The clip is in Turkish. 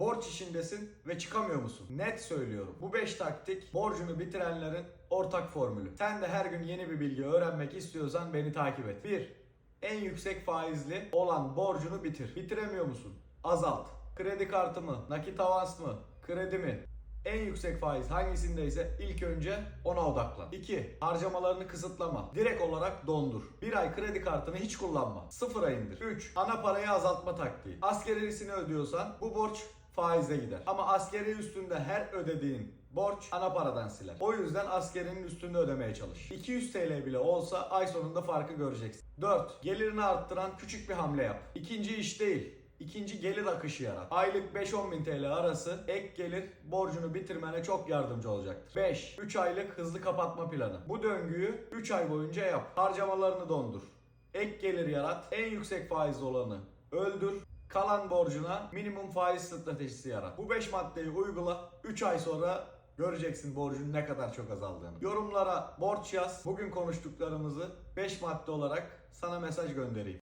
Borç işindesin ve çıkamıyor musun? Net söylüyorum. Bu 5 taktik borcunu bitirenlerin ortak formülü. Sen de her gün yeni bir bilgi öğrenmek istiyorsan beni takip et. 1. En yüksek faizli olan borcunu bitir. Bitiremiyor musun? Azalt. Kredi kartı mı? Nakit avans mı? Kredi mi? En yüksek faiz hangisindeyse ilk önce ona odaklan. 2. Harcamalarını kısıtlama. Direkt olarak dondur. 1 ay kredi kartını hiç kullanma. Sıfıra indir. 3. Ana parayı azaltma taktiği. Askerisini ödüyorsan bu borç faize gider. Ama askeri üstünde her ödediğin borç ana paradan siler. O yüzden askerinin üstünde ödemeye çalış. 200 TL bile olsa ay sonunda farkı göreceksin. 4. Gelirini arttıran küçük bir hamle yap. İkinci iş değil. İkinci gelir akışı yarat. Aylık 5-10 bin TL arası ek gelir borcunu bitirmene çok yardımcı olacaktır. 5. 3 aylık hızlı kapatma planı. Bu döngüyü 3 ay boyunca yap. Harcamalarını dondur. Ek gelir yarat. En yüksek faizli olanı öldür. Kalan borcuna minimum faiz stratejisi yarat. Bu 5 maddeyi uygula. 3 ay sonra göreceksin borcun ne kadar çok azaldığını. Yorumlara borç yaz. Bugün konuştuklarımızı 5 madde olarak sana mesaj göndereyim.